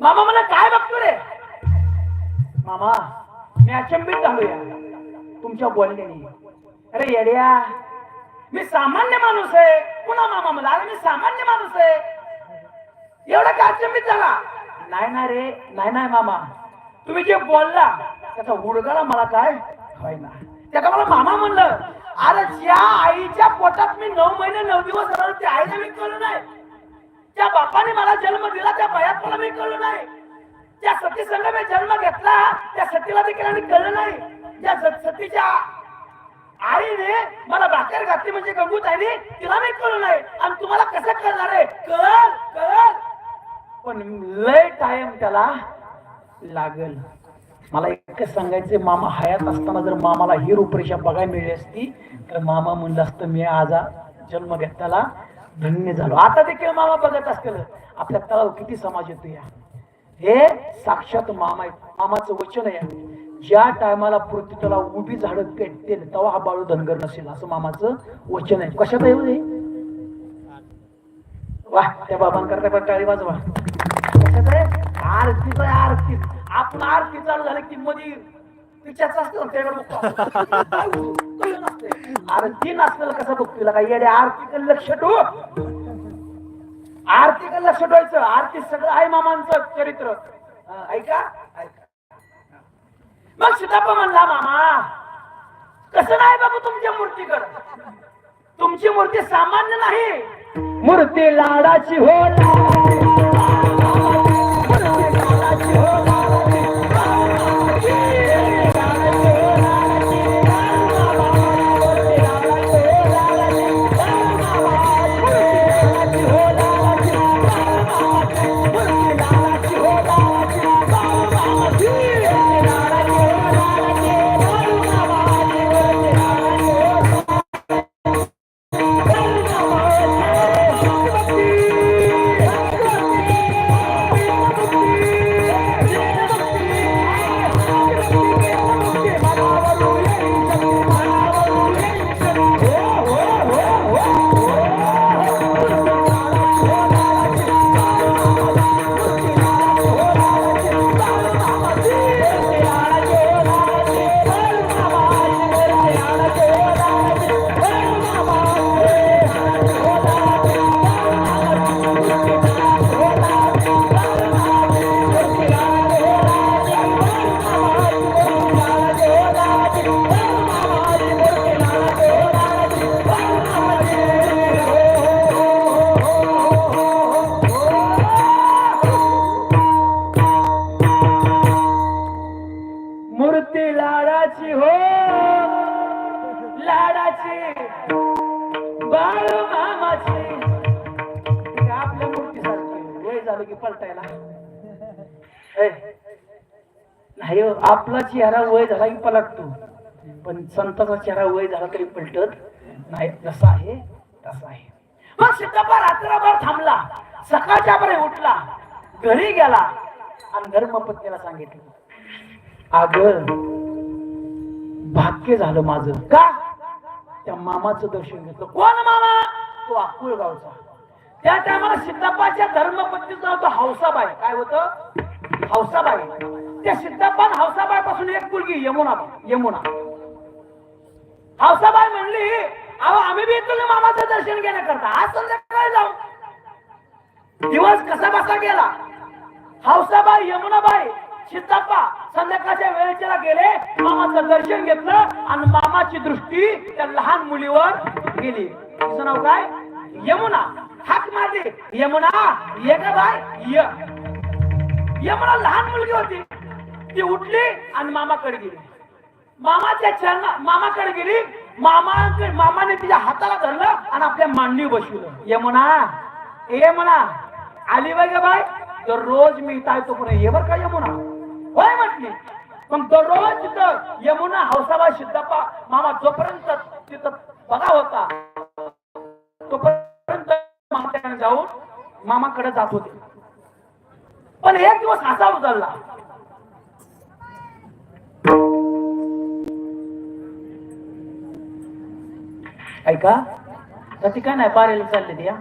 मामा मला काय बघतो रे? मामा मी अचंबित झालो या तुमच्या बोलण्याने. अरे येड्या मी सामान्य माणूस आहे. पुन्हा मामा मला? अरे मी सामान्य माणूस आहे. एवढा का अचंबित झाला? नाही ना रे नाही नाही मामा. तुम्ही जे बोलला त्याचा उडगाला मला काय ना त्याचा मला मामा म्हणलं. अरे ज्या आईच्या पोटात मी नऊ महिने नऊ दिवस राहिलो त्या आईला मी कळलं नाही. त्या बापाने मला जन्म दिला त्या भयात मला मी कळलं नाही. त्या सती संघ मी जन्म घेतला त्या सतीला देखील आम्ही कळलं नाही. त्या स- सतीच्या आईने मला भाकर घातली म्हणजे गंगूत आली तिला नाही कळलं नाही. आणि तुम्हाला कसं कळणार आहे? कळ कळ. पण लय टाइम त्याला लागल. मला एकच सांगायचं मामा हयात असताना जर मामाला ही रूपरेषा बघायला मिळली असती तर मामा म्हणलं असतं मी आज जन्म घेतला धन्य झालो. आता देखील मामा बघत असतील आपल्या तळावर किती समाज येतो या. हे साक्षात मामा आहे मामाचं वचन आहे. ज्या टायमाला पृथ्वी त्याला उभी झाडं पेटतील तेव्हा हा बाळू धनगर नसेल असं मामाचं वचन आहे. कशात येऊ नये हो वा त्या बाबांकरता पण टाळी वाजवा. कशात आहे? आरतीच आहे आरती. आपण आरती चालू झाली की मध्ये पिक्चरच असतं त्याकडे आरती नसलेलं कसं बघतो तिला येडे येड्या आरतीकडे लक्ष ठेवू. आरतीकडे लक्ष ठेवायचं. आरती सगळं आहे मामांचं चरित्र. ऐका ऐका. मग सीताप्पा म्हणला मामा कसं नाही बाबा तुमच्या मूर्तीकडं? तुमची मूर्ती सामान्य नाही. मूर्ती लाडाची हो मूर्ती लाडाची हो. लाडाची. बाळू मामाची. आपल्या मूर्ती सारखी वय झालं की पलटायला. नाही हो, आपला चेहरा वय झाला की पलटतो. पण संताचा चेहरा वय झाला तरी पलटत नाही. जसा आहे तसा आहे. मग सीतापा रात्रभर थांबला. सकाळच्या पर्यंत उठला. घरी गेला. आणि धर्मपत्नीला सांगितलं. अग भाग्य झालं माझं. का? त्या मामाचं दर्शन घेतलं. कोण मामा? तो आकुळ गावचा त्या टायमाला सिद्धप्पाच्या धर्मपत्नीचं नाव होतं हौसाबाई. काय होतं? हौसाबाई. त्या सिद्धप्पा हौसाबाई पासून एक मुलगी यमुना यमुना. हौसाबाई म्हणली अहो आम्ही बी तुला मामाचं दर्शन घेण्याकरता. आज संध्याकाळी जाऊ. दिवस कसा बसा गेला? हौसाबाई यमुनाबाई सिद्धप्पा संध्याकाळच्या वेळेला गेले मामाचं दर्शन घेतलं आणि मामाची दृष्टी त्या लहान मुलीवर गेली. तिचं नाव काय? यमुना. हाक मारली. यमुना ये का बाय य. यमुना लहान मुलगी होती. ती उठली आणि मामाकडे गेली. मामाच्या चरण मामाकडे गेली. मामा मामाने तिच्या हाताला धरलं आणि आपल्या मांडणी बसवलं. यमुना ए म्हणा आली बाय ग बाय मी इथं येतो पण ये बर का यमुना. होय म्हटली. पण दररोज तिथं यमुना हौसाबा सिद्धप्पा मामा जोपर्यंत तिथं बघा होता तोपर्यंत मामा जाऊन मामाकडे जात होते. पण एक दिवस असा उचलला ऐका तर ती काय नाही पारेल चालली या